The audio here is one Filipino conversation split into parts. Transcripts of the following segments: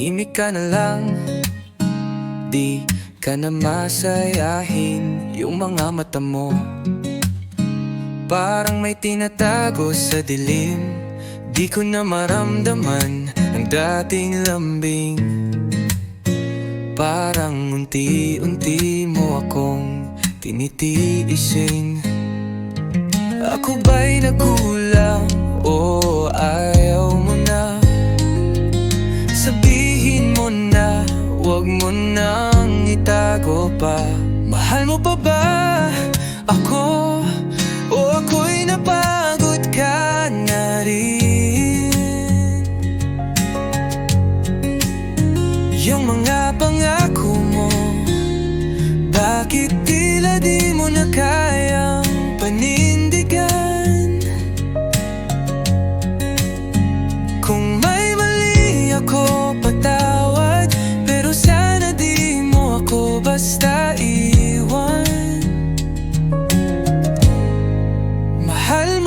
Tahimik ka na lang. Di ka na masayahin Yung mga mata mo. Parang may tinatago sa dilim. Di ko na maramdaman Ang dating lambing. Parang unti-unti mo akong tinitiisin. Ako ba'y nagulang Huwag mo nang itago pa Mahal mo pa ba ako? O ako'y napagod ka na rin Yung mga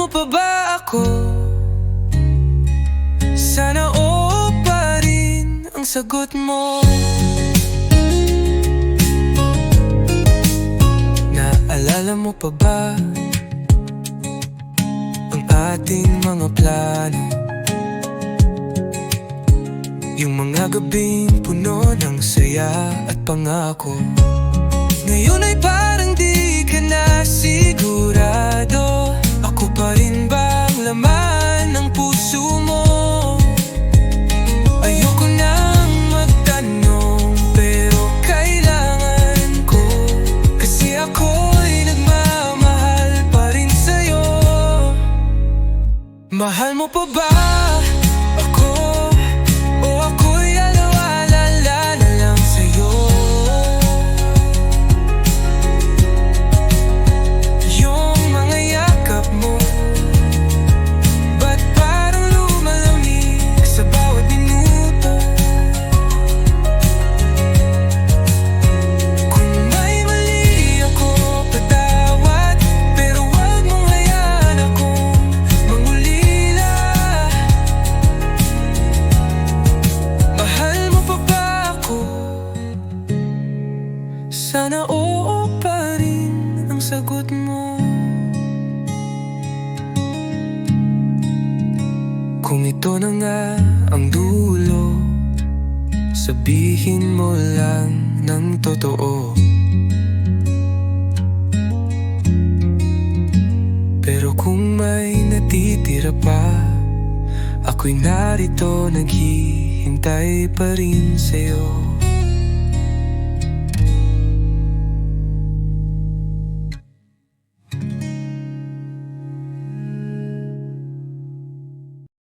mo pa ba ako? Sana oo pa rin ang sagot mo. Naalala mo pa ba Ang ating mga plano? Yung mga gabing puno ng saya at pangako. Ngayon ay parang di ka na sigurado Mahal mo pa ba Kung ito na nga ang dulo Sabihin mo lang ng totoo. Pero kung may natitira pa Ako'y narito naghihintay pa rin sa'yo